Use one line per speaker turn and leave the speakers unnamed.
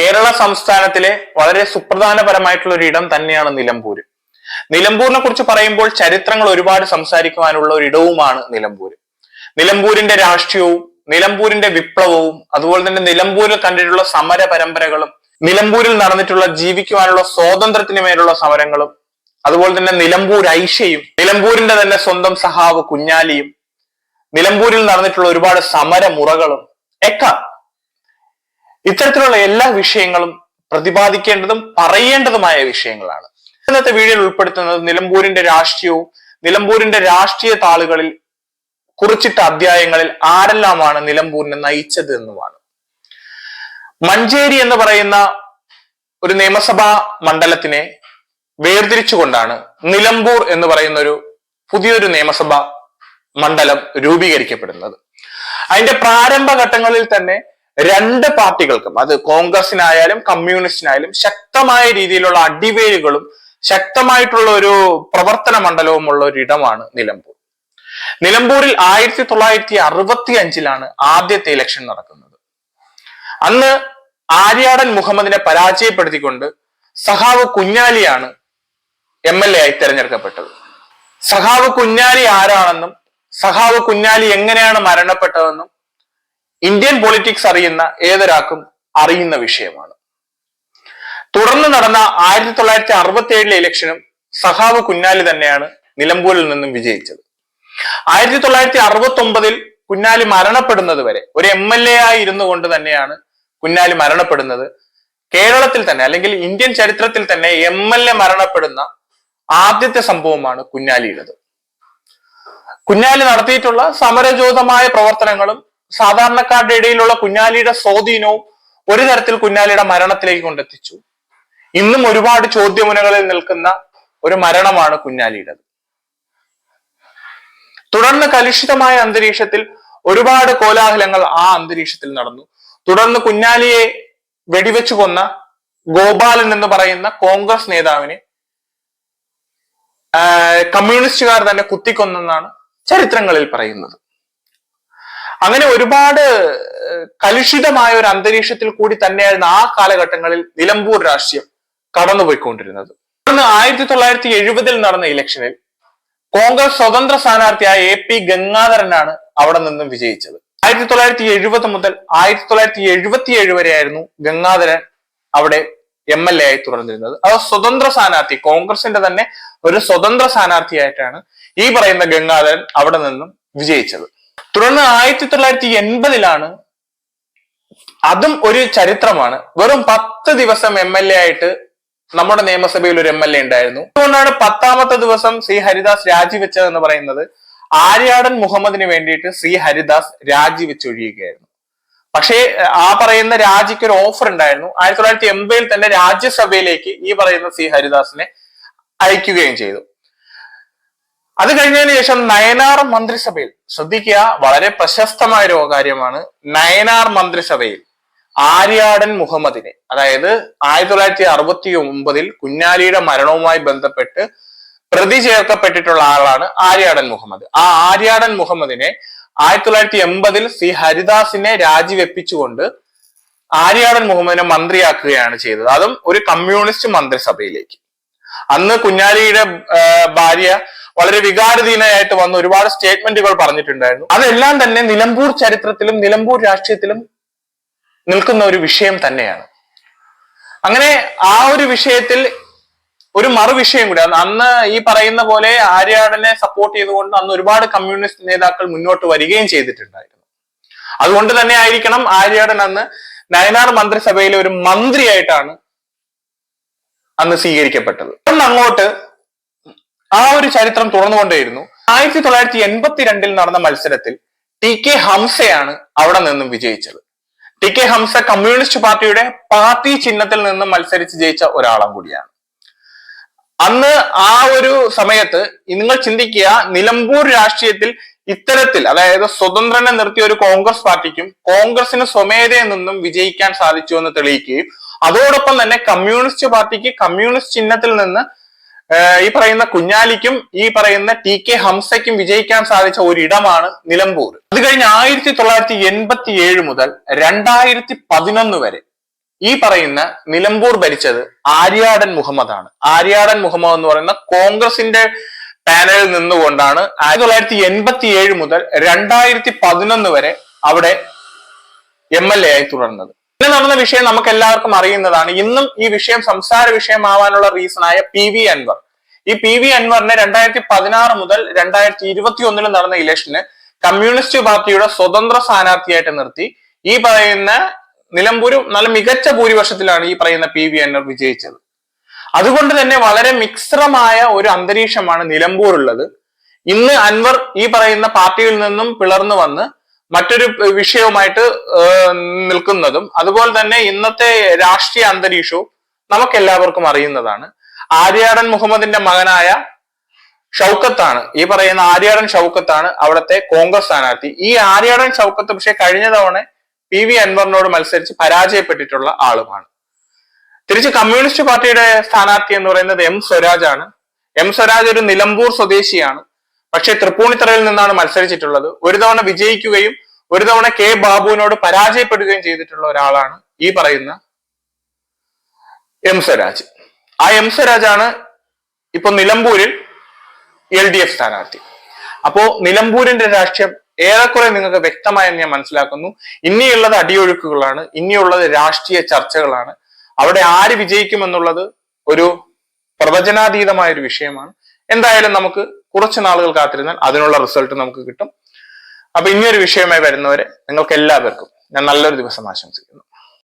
കേരള സംസ്ഥാനത്തിലെ വളരെ സുപ്രധാനപരമായിട്ടുള്ള ഒരു ഇടം തന്നെയാണ് നിലമ്പൂര്. നിലമ്പൂരിനെ കുറിച്ച് പറയുമ്പോൾ ചരിത്രങ്ങൾ ഒരുപാട് സംസാരിക്കുവാനുള്ള ഒരു ഇടവുമാണ് നിലമ്പൂര്. നിലമ്പൂരിന്റെ രാഷ്ട്രീയവും നിലമ്പൂരിന്റെ വിപ്ലവവും അതുപോലെ തന്നെ നിലമ്പൂരിൽ കണ്ടിട്ടുള്ള സമര പരമ്പരകളും നിലമ്പൂരിൽ നടന്നിട്ടുള്ള ജീവിക്കുവാനുള്ള സ്വാതന്ത്ര്യത്തിന് മേലുള്ള സമരങ്ങളും അതുപോലെ തന്നെ നിലമ്പൂർ ഐഷയും നിലമ്പൂരിന്റെ തന്നെ സ്വന്തം സഹാവ് കുഞ്ഞാലിയും നിലമ്പൂരിൽ നടന്നിട്ടുള്ള ഒരുപാട് സമരമുറകളും ഒക്കെ ഇത്തരത്തിലുള്ള എല്ലാ വിഷയങ്ങളും പ്രതിപാദിക്കേണ്ടതും പറയേണ്ടതുമായ വിഷയങ്ങളാണ്. ഇന്നത്തെ വീഡിയോയിൽ ഉൾപ്പെടുത്തുന്നത് നിലമ്പൂരിന്റെ രാഷ്ട്രീയവും നിലമ്പൂരിന്റെ രാഷ്ട്രീയ താളുകളിൽ കുറിച്ചിട്ട അധ്യായങ്ങളിൽ ആരെല്ലാമാണ് നിലമ്പൂരിനെ നയിച്ചത് എന്നുമാണ്. മഞ്ചേരി എന്ന് പറയുന്ന ഒരു നിയമസഭാ മണ്ഡലത്തിനെ വേർതിരിച്ചുകൊണ്ടാണ് നിലമ്പൂർ എന്ന് പറയുന്ന ഒരു പുതിയൊരു നിയമസഭാ മണ്ഡലം രൂപീകരിക്കപ്പെടുന്നത്. അതിന്റെ പ്രാരംഭ ഘട്ടങ്ങളിൽ തന്നെ രണ്ട് പാർട്ടികൾക്കും അത് കോൺഗ്രസിനായാലും കമ്മ്യൂണിസ്റ്റിനായാലും ശക്തമായ രീതിയിലുള്ള അടിവേരുകളും ശക്തമായിട്ടുള്ള ഒരു പ്രവർത്തന മണ്ഡലവും ഉള്ള ഒരു ഇടമാണ് നിലമ്പൂർ. നിലമ്പൂരിൽ ആയിരത്തി തൊള്ളായിരത്തി അറുപത്തി അഞ്ചിലാണ് ആദ്യത്തെ ഇലക്ഷൻ നടക്കുന്നത്. അന്ന് ആര്യാടൻ മുഹമ്മദിനെ പരാജയപ്പെടുത്തിക്കൊണ്ട് സഹാവ് കുഞ്ഞാലിയാണ് എം എൽ എ ആയി തെരഞ്ഞെടുക്കപ്പെട്ടത്. സഹാവ് കുഞ്ഞാലി ആരാണെന്നും സഹാവ് കുഞ്ഞാലി എങ്ങനെയാണ് മരണപ്പെട്ടതെന്നും ഇന്ത്യൻ പൊളിറ്റിക്സ് അറിയുന്ന ഏതൊരാൾക്കും അറിയുന്ന വിഷയമാണ്. തുടർന്ന് നടന്ന ആയിരത്തി തൊള്ളായിരത്തി അറുപത്തി ഏഴിലെ ഇലക്ഷനും സഹാവ് കുഞ്ഞാലി തന്നെയാണ് നിലമ്പൂരിൽ നിന്നും വിജയിച്ചത്. ആയിരത്തി തൊള്ളായിരത്തി അറുപത്തി ഒമ്പതിൽ കുഞ്ഞാലി മരണപ്പെടുന്നത് വരെ ഒരു എം എൽ എ ആയി ഇരുന്നു കൊണ്ട് തന്നെയാണ് കുഞ്ഞാലി മരണപ്പെടുന്നത്. കേരളത്തിൽ തന്നെ അല്ലെങ്കിൽ ഇന്ത്യൻ ചരിത്രത്തിൽ തന്നെ എം എൽ എ മരണപ്പെടുന്ന ആദ്യത്തെ സംഭവമാണ് കുഞ്ഞാലിയുടേത്. കുഞ്ഞാലി നടത്തിയിട്ടുള്ള സമരജോതമായ പ്രവർത്തനങ്ങളും സാധാരണക്കാരുടെ ഇടയിലുള്ള കുഞ്ഞാലിയുടെ സ്വാധീനവും ഒരു തരത്തിൽ കുഞ്ഞാലിയുടെ മരണത്തിലേക്ക് കൊണ്ടെത്തിച്ചു. ഇന്നും ഒരുപാട് ചോദ്യമുനകളിൽ നിൽക്കുന്ന ഒരു മരണമാണ് കുഞ്ഞാലിയുടേത്. തുടർന്ന് കലുഷിതമായ അന്തരീക്ഷത്തിൽ ഒരുപാട് കോലാഹലങ്ങൾ ആ അന്തരീക്ഷത്തിൽ നടന്നു. തുടർന്ന് കുഞ്ഞാലിയെ വെടിവെച്ചു കൊന്ന ഗോപാലൻ എന്ന് പറയുന്ന കോൺഗ്രസ് നേതാവിനെ കമ്മ്യൂണിസ്റ്റുകാർ തന്നെ കുത്തിക്കൊന്നെന്നാണ് ചരിത്രങ്ങളിൽ പറയുന്നത്. അങ്ങനെ ഒരുപാട് കലുഷിതമായ ഒരു അന്തരീക്ഷത്തിൽ കൂടി തന്നെയായിരുന്നു ആ കാലഘട്ടങ്ങളിൽ നിലമ്പൂർ രാഷ്ട്രീയം കടന്നുപോയിക്കൊണ്ടിരുന്നത്. തുടർന്ന് ആയിരത്തി തൊള്ളായിരത്തി എഴുപതിൽ നടന്ന ഇലക്ഷനിൽ കോൺഗ്രസ് സ്വതന്ത്ര സ്ഥാനാർത്ഥിയായ എ പി ഗംഗാധരനാണ് അവിടെ നിന്നും വിജയിച്ചത്. ആയിരത്തി തൊള്ളായിരത്തി എഴുപത് മുതൽ ആയിരത്തി തൊള്ളായിരത്തി എഴുപത്തി ഏഴ് വരെയായിരുന്നു ഗംഗാധരൻ അവിടെ എം എൽ എ ആയി തുടർന്നിരുന്നത്. അത് സ്വതന്ത്ര സ്ഥാനാർത്ഥി കോൺഗ്രസിന്റെ തന്നെ ഒരു സ്വതന്ത്ര സ്ഥാനാർത്ഥിയായിട്ടാണ് ഈ പറയുന്ന ഗംഗാധരൻ അവിടെ നിന്നും വിജയിച്ചത്. തുടർന്ന് ആയിരത്തി തൊള്ളായിരത്തി എൺപതിലാണ് അതും ഒരു ചരിത്രമാണ്. വെറും പത്ത് ദിവസം എം എൽ എ ആയിട്ട് നമ്മുടെ നിയമസഭയിൽ ഒരു എം എൽ എ ഉണ്ടായിരുന്നു. അതുകൊണ്ടാണ് പത്താമത്തെ ദിവസം ശ്രീ ഹരിദാസ് രാജിവെച്ചത് എന്ന് പറയുന്നത് ആര്യാടൻ മുഹമ്മദിന് വേണ്ടിയിട്ട് ശ്രീ ഹരിദാസ് രാജിവെച്ചൊഴിയുകയായിരുന്നു പക്ഷേ ആ പറയുന്ന രാജിക്ക് ഒരു ഓഫർ ഉണ്ടായിരുന്നു. ആയിരത്തി തൊള്ളായിരത്തി എൺപതിൽ തന്നെ രാജ്യസഭയിലേക്ക് ഈ പറയുന്ന ശ്രീ ഹരിദാസിനെ അയക്കുകയും ചെയ്തു. അത് കഴിഞ്ഞതിന് ശേഷം നയനാർ മന്ത്രിസഭയിൽ ശ്രദ്ധിക്കുക വളരെ പ്രശസ്തമായ ഒരു കാര്യമാണ് നയനാർ മന്ത്രിസഭയിൽ ആര്യാടൻ മുഹമ്മദിനെ അതായത് ആയിരത്തി തൊള്ളായിരത്തി അറുപത്തി ഒമ്പതിൽ കുഞ്ഞാലിയുടെ മരണവുമായി ബന്ധപ്പെട്ട് പ്രതി ചേർക്കപ്പെട്ടിട്ടുള്ള ആളാണ് ആര്യാടൻ മുഹമ്മദ്. ആ ആര്യാടൻ മുഹമ്മദിനെ ആയിരത്തി തൊള്ളായിരത്തി എൺപതിൽ സി ഹരിദാസിനെ രാജിവെപ്പിച്ചുകൊണ്ട് ആര്യാടൻ മുഹമ്മദിനെ മന്ത്രിയാക്കുകയാണ് ചെയ്തത്. അതും ഒരു കമ്മ്യൂണിസ്റ്റ് മന്ത്രിസഭയിലേക്ക്. അന്ന് കുഞ്ഞാലിയുടെ ഭാര്യ വളരെ വികാരധീനയായിട്ട് വന്ന് ഒരുപാട് സ്റ്റേറ്റ്മെന്റുകൾ പറഞ്ഞിട്ടുണ്ടായിരുന്നു. അതെല്ലാം തന്നെ നിലമ്പൂർ ചരിത്രത്തിലും നിലമ്പൂർ രാഷ്ട്രീയത്തിലും നിൽക്കുന്ന ഒരു വിഷയം തന്നെയാണ്. അങ്ങനെ ആ ഒരു വിഷയത്തിൽ ഒരു മറുവിഷയം കൂടി അന്ന് ഈ പറയുന്ന പോലെ ആര്യാടനെ സപ്പോർട്ട് ചെയ്തുകൊണ്ട് അന്ന് ഒരുപാട് കമ്മ്യൂണിസ്റ്റ് നേതാക്കൾ മുന്നോട്ട് വരികയും ചെയ്തിട്ടുണ്ടായിരുന്നു. അതുകൊണ്ട് തന്നെ ആയിരിക്കണം ആര്യാടൻ അന്ന് നയനാർ മന്ത്രിസഭയിലെ ഒരു മന്ത്രിയായിട്ടാണ് അന്ന് സ്വീകരിക്കപ്പെട്ടത്. അന്ന് അങ്ങോട്ട് ആ ഒരു ചരിത്രം തുറന്നുകൊണ്ടേയിരുന്നു ആയിരത്തി തൊള്ളായിരത്തി എൺപത്തിരണ്ടിൽ നടന്ന മത്സരത്തിൽ ടി കെ ഹംസയാണ് അവിടെ നിന്നും വിജയിച്ചത്. ടി കെ ഹംസ കമ്മ്യൂണിസ്റ്റ് പാർട്ടിയുടെ പാർട്ടി ചിഹ്നത്തിൽ നിന്നും മത്സരിച്ച് ജയിച്ച ഒരാളും കൂടിയാണ്. അന്ന് ആ ഒരു സമയത്ത് നിങ്ങൾ ചിന്തിക്കുക നിലമ്പൂർ രാഷ്ട്രീയത്തിൽ ഇത്തരത്തിൽ അതായത് സ്വതന്ത്രനെ നിർത്തിയ ഒരു കോൺഗ്രസ് പാർട്ടിക്കും കോൺഗ്രസിന് സ്വമേധയിൽ നിന്നും വിജയിക്കാൻ സാധിച്ചു എന്ന് തെളിയിക്കുകയും അതോടൊപ്പം തന്നെ കമ്മ്യൂണിസ്റ്റ് പാർട്ടിക്ക് കമ്മ്യൂണിസ്റ്റ് ചിഹ്നത്തിൽ നിന്ന് ഈ പറയുന്ന കുഞ്ഞാലിക്കും ഈ പറയുന്ന ടി കെ ഹംസയ്ക്കും വിജയിക്കാൻ സാധിച്ച ഒരിടമാണ് നിലമ്പൂർ. അത് കഴിഞ്ഞ് ആയിരത്തി തൊള്ളായിരത്തി എൺപത്തി ഏഴ് മുതൽ രണ്ടായിരത്തി പതിനൊന്ന് വരെ ഈ പറയുന്ന നിലമ്പൂർ ഭരിച്ചത് ആര്യാടൻ മുഹമ്മദാണ്. ആര്യാടൻ മുഹമ്മദ് എന്ന് പറയുന്ന കോൺഗ്രസിന്റെ പാനലിൽ നിന്നുകൊണ്ടാണ് ആയിരത്തി തൊള്ളായിരത്തി എൺപത്തി ഏഴ് മുതൽ രണ്ടായിരത്തി പതിനൊന്ന് വരെ അവിടെ എം എൽ എ ആയി തുടർന്നത്. ഇന്ന് നടന്ന വിഷയം നമുക്ക് എല്ലാവർക്കും അറിയുന്നതാണ്. ഇന്നും ഈ വിഷയം സംസാര വിഷയമാവാനുള്ള റീസണായ പി വി അൻവർ. ഈ പി വി അൻവറിനെ രണ്ടായിരത്തി പതിനാറ് മുതൽ രണ്ടായിരത്തി ഇരുപത്തി ഒന്നിൽ നടന്ന ഇലക്ഷന് കമ്മ്യൂണിസ്റ്റ് പാർട്ടിയുടെ സ്വതന്ത്ര സ്ഥാനാർത്ഥിയായിട്ട് നിർത്തി. ഈ പറയുന്ന നിലമ്പൂർ നല്ല മികച്ച ഭൂരിപക്ഷത്തിലാണ് ഈ പറയുന്ന പി വി അൻവർ വിജയിച്ചത്. അതുകൊണ്ട് തന്നെ വളരെ മിക്സറമായ ഒരു അന്തരീക്ഷമാണ് നിലമ്പൂർ ഉള്ളത് ഇന്ന് അൻവർ ഈ പറയുന്ന പാർട്ടിയിൽ നിന്നും പിളർന്നു വന്ന് മറ്റൊരു വിഷയവുമായിട്ട് നിൽക്കുന്നതും അതുപോലെ തന്നെ ഇന്നത്തെ രാഷ്ട്രീയ അന്തരീക്ഷവും നമുക്ക് എല്ലാവർക്കും അറിയുന്നതാണ്. ആര്യാടൻ മുഹമ്മദിന്റെ മകനായ ഷൗക്കത്താണ്. ഈ പറയുന്ന ആര്യാടൻ ഷൗക്കത്താണ് അവിടുത്തെ കോൺഗ്രസ് സ്ഥാനാർത്ഥി. ഈ ആര്യാടൻ ഷൗക്കത്ത് പക്ഷെ കഴിഞ്ഞ തവണ പി വി അൻവറിനോട് മത്സരിച്ച് പരാജയപ്പെട്ടിട്ടുള്ള ആളുമാണ്. തിരിച്ച് കമ്മ്യൂണിസ്റ്റ് പാർട്ടിയുടെ സ്ഥാനാർത്ഥി എന്ന് പറയുന്നത് എം സ്വരാജ് ആണ് എം സ്വരാജ് ഒരു നിലമ്പൂർ സ്വദേശിയാണ്. പക്ഷെ തൃപ്പൂണിത്തറയിൽ നിന്നാണ് മത്സരിച്ചിട്ടുള്ളത്. ഒരു തവണ വിജയിക്കുകയും ഒരു തവണ കെ ബാബുവിനോട് പരാജയപ്പെടുകയും ചെയ്തിട്ടുള്ള ഒരാളാണ് ഈ പറയുന്ന എം സ്വരാജ്. ആ എം സ്വരാജാണ് ഇപ്പൊ നിലമ്പൂരിൽ എൽ ഡി എഫ് സ്ഥാനാർത്ഥി. അപ്പോ നിലമ്പൂരിന്റെ രാഷ്ട്രീയം ഏറെക്കുറെ നിങ്ങൾക്ക് വ്യക്തമായെന്ന് ഞാൻ മനസ്സിലാക്കുന്നു. ഇനിയുള്ളത് അടിയൊഴുക്കുകളാണ്. ഇനിയുള്ളത് രാഷ്ട്രീയ ചർച്ചകളാണ്. അവിടെ ആര് വിജയിക്കുമെന്നുള്ളത് ഒരു പ്രവചനാതീതമായ ഒരു വിഷയമാണ്. എന്തായാലും നമുക്ക് കുറച്ച് നാളുകൾ കാത്തിരുന്നാൽ അതിനുള്ള റിസൾട്ട് നമുക്ക് കിട്ടും. അപ്പൊ ഇനിയൊരു വിഷയമായി വരുന്നവരെ നിങ്ങൾക്ക് എല്ലാവർക്കും ഞാൻ നല്ലൊരു ദിവസം ആശംസിക്കുന്നു.